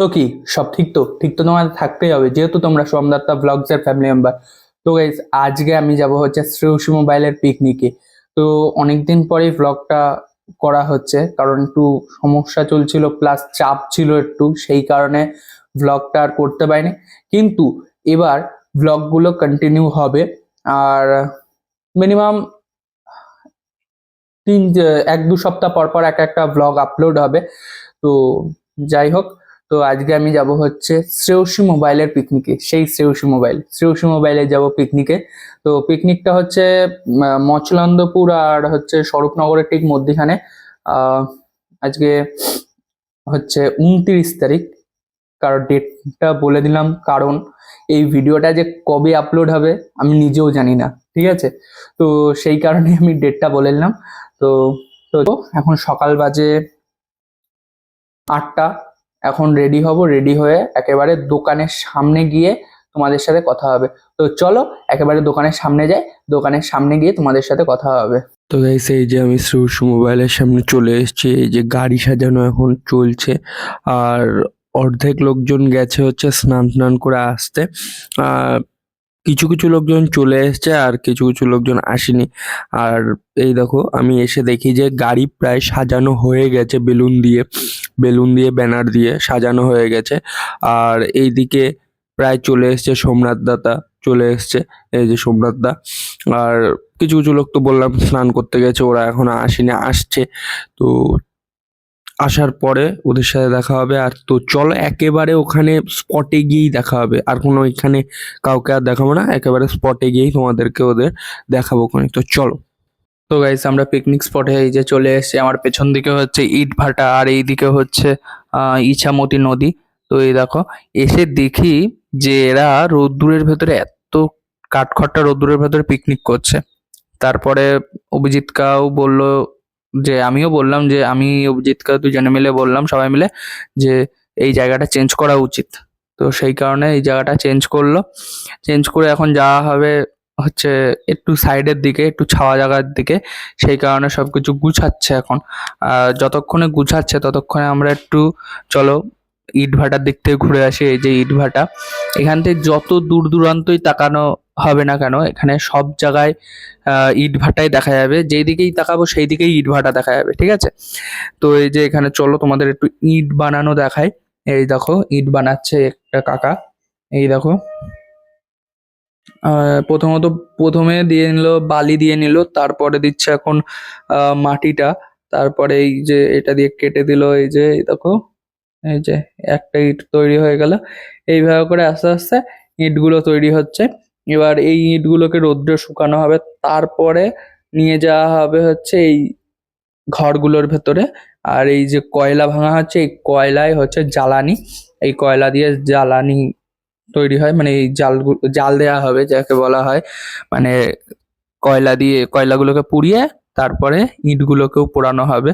তো কি? সব ঠিক তো? ঠিক তো তোমাদের থাকতেই হবে। যেহেতু তোমরা সোমদত্তা ব্লগস এর ফ্যামিলি মেম্বার তো গাইজ আজকে আমি যাব হচ্ছে শ্রেয়সী মোবাইলের পিকনিকে তো অনেকদিন পরেই ব্লগটা করা হচ্ছে। কারণ একটু সমস্যা চলছিল প্লাস চাপ ছিল একটু। সেই কারণে ব্লগটা আর করতে পারিনি। কিন্তু এবার ব্লগগুলো কন্টিনিউ হবে। আর মিনিমাম তিন, এক, দু সপ্তাহ পর পর এক একটা ব্লগ আপলোড হবে। তো যাই হোক তো আজকে আমি যাব হচ্ছে শ্রেয়সী মোবাইলের পিকনিকে, সেই শ্রেয়সী মোবাইল। শ্রেয়সী মোবাইলে যাব পিকনিকে। তো পিকনিকটা হচ্ছে মচলান্দপুর আর হচ্ছে স্বরূপনগরের ঠিক মধ্যিখানে আজকে হচ্ছে উনত্রিশ তারিখ। কারণ ডেটটা বলে দিলাম কারণ, এই ভিডিওটা যে কবে আপলোড হবে আমি নিজেও জানি না, ঠিক আছে? তো সেই কারণে আমি ডেটটা বলে দিলাম। তো এখন সকাল বাজে আটটা। এখন রেডি হব রেডি হয়ে একেবারে দোকানের সামনে গিয়ে তোমাদের সাথে কথা হবে। তো চলো, একেবারে দোকানের সামনে যাই, দোকানের সামনে গিয়ে তোমাদের সাথে কথা হবে। তো গাইস এই যে আমি শ্রেয়স মোবাইলের সামনে চলে এসেছি, এই যে গাড়ি সাজানো এখন চলছে। আর অর্ধেক লোকজন গেছে হচ্ছে স্নান স্নান করে আসতে। আর কিছু কিছু লোকজন চলে এসেছে আর কিছু কিছু লোকজন আসেনি। আর এই দেখো, আমি এসে দেখি যে গাড়ি প্রায় সাজানো হয়ে গেছে বেলুন দিয়ে বেলুন দিয়ে, ব্যানার দিয়ে সাজানো হয়ে গেছে। আর এইদিকে প্রায় চলে এসছে সোমনাথ দাতা, চলে এসছে এই যে সোমনাথ দা। আর কিছু কিছু লোক তো বললাম, স্নান করতে গেছে, ওরা এখনও আসেনি, আসছে। তো আসার পরে ওদের সাথে দেখা হবে। আর তো চলো একেবারে ওখানে স্পটে গিয়েই দেখা হবে। আর কোনো এখানে কাউকে আর দেখাবো না। একেবারে স্পটে গিয়েই তোমাদেরকে ওদের দেখাবো ওখানে। তো চলো। তো গাইস আমরা পিকনিক স্পটে এই যে চলে এসেছি। আমার পেছন দিকে হচ্ছে ইট ভাটা আর এই দিকে হচ্ছে ইছামতি নদী। তো এই দেখো, এসে দেখি যে এরা রোদ্দুরের ভেতরে এত কাঠখট্টা রোদ্দুরের ভেতরে পিকনিক করছে। তারপরে অভিজিৎ কাও বলল যে আমিও বললাম যে আমি অভিজিৎকে দুজনে মিলে বললাম, সবাই মিলে, যে এই জায়গাটা চেঞ্জ করা উচিত। তো সেই কারণে এই জায়গাটা চেঞ্জ করল। চেঞ্জ করে এখন যাওয়া হবে হচ্ছে একটু সাইডের দিকে, একটু ছাওয়া জায়গার দিকে। সেই কারণে সব কিছু গুছাচ্ছে এখন। যতক্ষণে গুছাচ্ছে ততক্ষণে আমরা একটু, চলো ইট ভাটার দিক থেকে ঘুরে আসি, এই যে ইট ভাটা এখান থেকে যত দূর দূরান্তই তাকানো হবে না কেন? এখানে সব জায়গায় ইট ভাটাই দেখা যাবে। যেই দিকেই তাকাবো, সেই দিকেই ইট ভাটা দেখা যাবে, ঠিক আছে? তো এই যে এখানে চলো তোমাদের একটু ইট বানানো দেখায় এই দেখো, ইট বানাচ্ছে একটা কাকা। এই দেখো। প্রথমত প্রথমে দিয়ে নিল, বালি দিয়ে নিল, তারপরে দিচ্ছে এখন মাটিটা। তারপরে এই যে এটা দিয়ে কেটে দিল, এই যে দেখো। এই যে একটা ইট তৈরি হয়ে গেল। এইভাবে করে আস্তে আস্তে ইটগুলো তৈরি হচ্ছে। এবার এই ইটগুলোকে রৌদ্রে শুকানো হবে। তারপরে নিয়ে যাওয়া হবে হচ্ছে এই ঘরগুলোর ভেতরে। আর এই যে কয়লা ভাঙা হচ্ছে, এই কয়লায় হচ্ছে জ্বালানি। এই কয়লা দিয়ে জ্বালানি তৈরি হয়। মানে এই জাল জাল দেওয়া হবে যাকে বলা হয়। মানে কয়লা দিয়ে, কয়লাগুলোকে পুড়িয়ে তারপরে ইটগুলোকেও পোড়ানো হবে।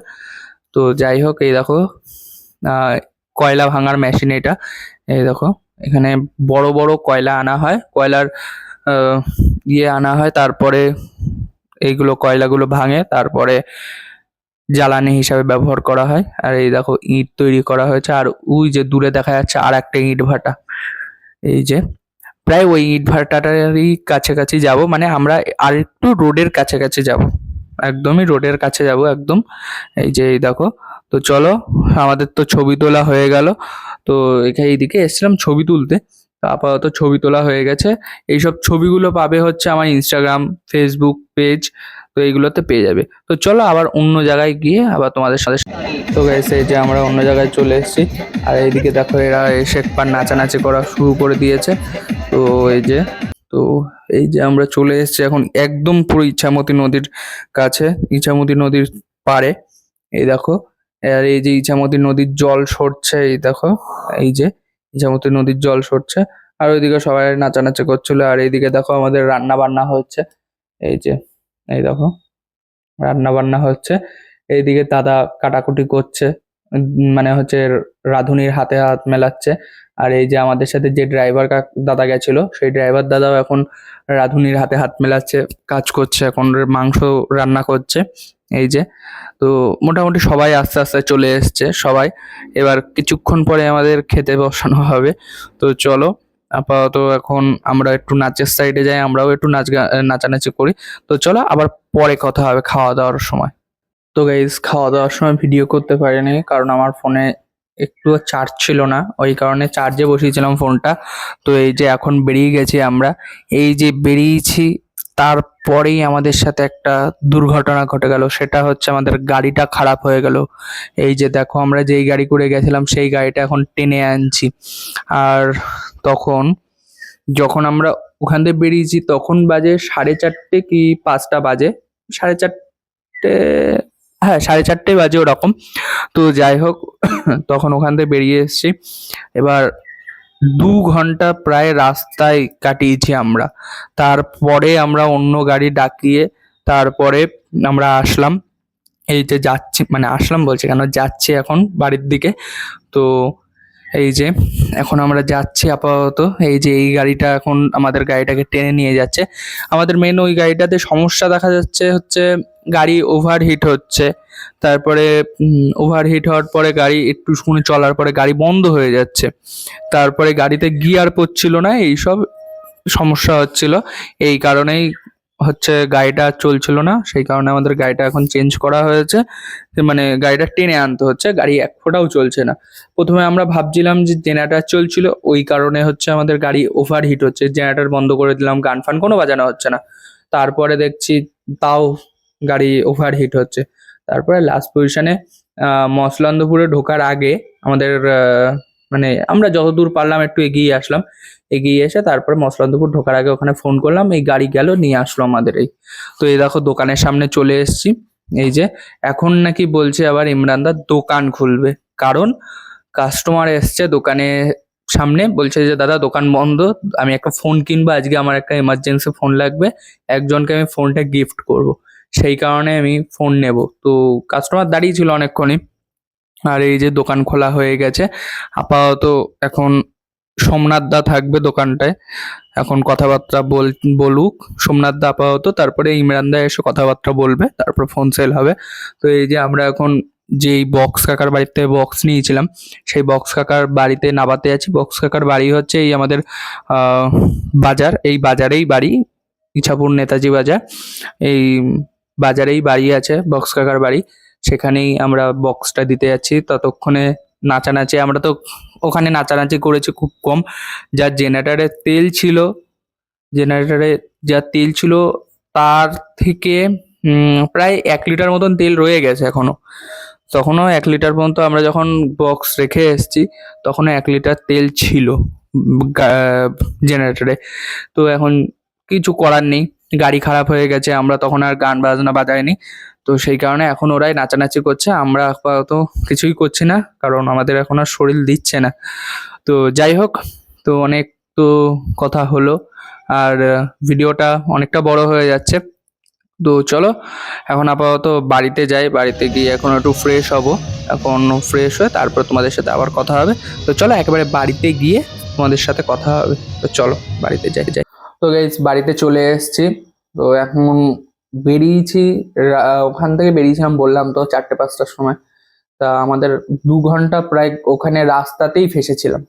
তো যাই হোক, এই দেখো কয়লা ভাঙার মেশিন এটা। এই দেখো, এখানে বড় বড় কয়লা আনা হয়। কয়লার ইয়ে আনা হয়। তারপরে এইগুলো, কয়লাগুলো ভাঙে। তারপরে জ্বালানি হিসাবে ব্যবহার করা হয়। আর এই দেখো, ইট তৈরি করা হয়েছে। আর ওই যে দূরে দেখা যাচ্ছে আর একটা ইট ভাটা। এই যে, প্রায় ওই ইট ভাটাটারই কাছাকাছি যাব। মানে আমরা আর একটু রোডের কাছাকাছি যাব। একদমই রোডের কাছে যাব একদম। এই যে, এই দেখো। তো চলো, আমাদের তো ছবি তোলা হয়ে গেল। তো এখানে এইদিকে এসছিলাম ছবি তুলতে। আপাতত ছবি তোলা হয়ে গেছে। এইসব ছবিগুলো পাবে হচ্ছে আমার ইনস্টাগ্রাম ফেসবুক পেজ তো এইগুলোতে পেয়ে যাবে। তো চলো আবার অন্য জায়গায় গিয়ে আবার তোমাদের সাথে তো গেছে যে আমরা অন্য জায়গায় চলে এসেছি। আর এইদিকে দেখো এরা এসে একবার নাচানাচি করা শুরু করে দিয়েছে। তো এই যে, তো এই যে আমরা চলে এসেছি এখন একদম পুরো ইছামতি নদীর কাছে, ইছামতি নদীর পারে এই দেখো, আর এই যে ইছামতি নদীর জল সরছে, এই দেখো, এই যে। ইছামতি নদীর জল সরছে। আর ওইদিকে সবাই নাচানাচি করছিল। আর এইদিকে দেখো আমাদের রান্না বান্না হচ্ছে। এই যে, এই দেখো রান্না বান্না হচ্ছে। এইদিকে দাদা কাটাকুটি করছে। মানে হচ্ছে রাঁধুনির হাতে হাত মেলাচ্ছে। আর এই যে আমাদের সাথে যে ড্রাইভার দাদা গেছিল, সেই ড্রাইভার দাদাও এখন রাঁধুনির হাতে হাত মেলাচ্ছে, কাজ করছে, এখন মাংস রান্না করছে। এই যে। তো মোটামুটি সবাই আস্তে আস্তে চলে এসছে, সবাই। এবার কিছুক্ষণ পরে আমাদের খেতে বসানো হবে। তো চলো, আপাতত এখন আমরা একটু নাচের সাইডে যাই, আমরাও একটু নাচ নাচানাচি করি। তো চলো, আবার পরে কথা হবে খাওয়া দাওয়ার সময়। তো গাইজ খাওয়া দাওয়ার সময় ভিডিও করতে পারিনি, কারণ আমার ফোনে একটু চার্জ ছিল না। ওই কারণে চার্জে বসিয়েছিলাম ফোনটা তো এই যে এখন বেরিয়ে গেছি আমরা। এই যে বেরিয়েছি তারপরেই আমাদের সাথে একটা দুর্ঘটনা ঘটে গেল। সেটা হচ্ছে আমাদের গাড়িটা খারাপ হয়ে গেল। এই যে দেখো, আমরা যেই গাড়ি করে গেছিলাম, সেই গাড়িটা এখন টেনে আনছি। আর তখন, যখন আমরা ওখান থেকে বেরিয়েছি, তখন বাজে সাড়ে চারটে কি পাঁচটা বাজে? সাড়ে চারটে হ্যাঁ সাড়ে চারটে বাজে ওরকম। তো যাই হোক, তখন ওখান থেকে বেরিয়ে এসেছি। এবার দু ঘণ্টা প্রায় রাস্তায় কাটিয়েছি আমরা। তারপরে আমরা অন্য গাড়ি ডাকিয়ে তারপরে আমরা আসলাম। এই যে যাচ্ছি মানে আসলাম বলছি কেন? যাচ্ছি এখন বাড়ির দিকে। তো এই যে, এখন আমরা যাচ্ছি আপাতত। এই যে, এই গাড়িটা এখন আমাদের গাড়িটাকে টেনে নিয়ে যাচ্ছে। আমাদের মেন ওই গাড়িটাতে সমস্যা দেখা যাচ্ছে হচ্ছে, গাড়ি ওভারহিট হচ্ছে। তারপরে ওভারহিট হওয়ার পরে গাড়ি একটু শুনে চলার পরে গাড়ি বন্ধ হয়ে যাচ্ছে। তারপরে গাড়িতে গিয়ার পড়ছিল না, এইসব সমস্যা হচ্ছিল। এই কারণেই হচ্ছে গাড়িটা চলছিল না, সেই কারণে আমাদের গাড়িটা এখন চেঞ্জ করা হয়েছে। মানে গাড়িটা টেনে আনতে হচ্ছে, গাড়ি এক ফোঁটাও চলছে না। প্রথমে আমরা ভাবছিলাম যে জেনারেটার চলছিল, ওই কারণে হচ্ছে আমাদের গাড়ি ওভারহিট হচ্ছে, জেনারেটার বন্ধ করে দিলাম, গান ফান কোনো বাজানো হচ্ছে না। তারপরে দেখছি তাও গাড়ি ওভারহিট হচ্ছে। তারপরে লাস্ট পজিশনে মসলান্দপুরে ঢোকার আগে আমাদের মানে আমরা যতদূর পারলাম একটু এগিয়ে আসলাম। এগিয়ে এসে তারপরে মসলান্দপুর ঢোকার আগে ওখানে ফোন করলাম, এই গাড়ি গেল, নিয়ে আসলো আমাদের এই। তো এই দেখো দোকানের সামনে চলে এসেছি। এই যে এখন নাকি বলছে আবার ইমরানদার দোকান খুলবে। কারণ কাস্টমার এসছে দোকানে সামনে, বলছে যে, দাদা, দোকান বন্ধ, আমি একটা ফোন কিনবো, আজকে আমার একটা এমার্জেন্সি ফোন লাগবে, একজনকে আমি ফোনটা গিফট করব। সেই কারণে আমি ফোন নেব। তো কাস্টমার দাঁড়িয়ে ছিল অনেকক্ষণই। আর এই যে দোকান খোলা হয়ে গেছে। আপাতত এখন সোমনাথ দা থাকবে দোকানটায়। এখন কথাবার্তা বল, বলুক, সোমনাথ দা আপাতত, তারপরে ইমরান দা এসে কথাবার্তা বলবে, তারপর ফোন সেল হবে। তো এই যে আমরা এখন যেই বক্স কাকার বাড়িতে বক্স নিয়েছিলাম, সেই বক্স কাকার বাড়িতে নাবাতে আছি। বক্স কাকার বাড়ি হচ্ছে এই আমাদের বাজার। এই বাজারেই বাড়ি, ইছাপুর নেতাজি বাজার। এই বাজারেই বাড়ি আছে বক্স কাকার বাড়ি। সেখানেই আমরা বক্সটা দিতে যাচ্ছি। ততক্ষণে নাচানাচি। আমরা তো ওখানে নাচানাচি করেছে খুব কম। যার জেনারেটারে তেল ছিল জেনারেটারে যা তেল ছিল তার থেকে প্রায় এক লিটার মতন তেল রয়ে গেছে এখনও তখনও এক লিটার পর্যন্ত আমরা যখন বক্স রেখে এসেছি, তখনও এক লিটার তেল ছিল জেনারেটরে তো এখন কিছু করার নেই। গাড়ি খারাপ হয়ে গেছে, আমরা তখন আর গান বাজনা বাজাইনি। তো সেই কারণে এখন ওরাই নাচানাচি করছে, আমরা আপাতত কিছুই করছি না, কারণ আমাদের এখন আর শরীর দিচ্ছে না। তো যাই হোক, তো অনেক তো কথা হলো, আর ভিডিওটা অনেকটা বড় হয়ে যাচ্ছে। তো চলো, এখন আপাতত বাড়িতে যাই, বাড়িতে গিয়ে এখন একটু ফ্রেশ হব। এখন ফ্রেশ হয়ে তারপর তোমাদের সাথে আবার কথা হবে। তো চলো, একেবারে বাড়িতে গিয়ে তোমাদের সাথে কথা হবে। তো চলো, বাড়িতে যাই যাই। তো গাইজ বাড়িতে চলে এসেছি। তো এখন বেরিয়েছি ওখান থেকে বেরিয়েছিলাম বললাম তো চারটে পাঁচটার সময়। তা আমাদের দু ঘণ্টা প্রায় ওখানে রাস্তাতেই ফেসেছিলাম।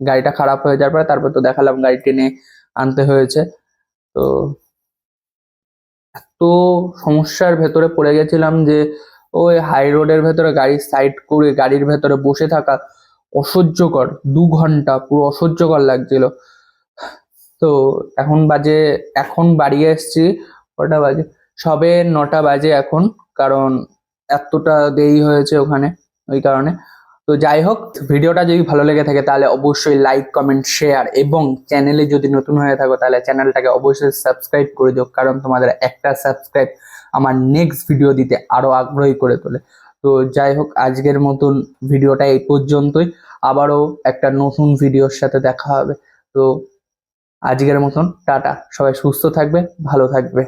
গাড়িটা খারাপ হয়ে যাওয়ার পরে তারপর তো দেখালাম গাড়ি টেনে আনতে হয়েছে। তো এত সমস্যার ভেতরে পড়ে গেছিলাম যে, ওই হাই রোডের ভেতরে গাড়ি সাইড করে গাড়ির ভেতরে বসে থাকা অসহ্যকর। দু ঘণ্টা পুরো অসহ্যকর লাগছিল। তো এখন বাজে, এখন বাড়ি এসেছি, কটা বাজে? সবে নটা বাজে এখন, কারণ এতটা দেরি হয়েছে ওখানে, ওই কারণে। তো যাই হোক, ভিডিওটা যদি ভালো লেগে থাকে তাহলে অবশ্যই লাইক কমেন্ট শেয়ার এবং চ্যানেলে যদি নতুন হয়ে থাকো তাহলে চ্যানেলটাকে অবশ্যই সাবস্ক্রাইব করে দিও, কারণ তোমাদের একটা সাবস্ক্রাইব আমার নেক্সট ভিডিও দিতে আরও আগ্রহী করে তোলে। তো যাই হোক, আজকের মতন ভিডিওটা এই পর্যন্তই। আবারও একটা নতুন ভিডিওর সাথে দেখা হবে। তো আজকের মতন টাটা। সবাই সুস্থ থাকবে ভালো থাকবে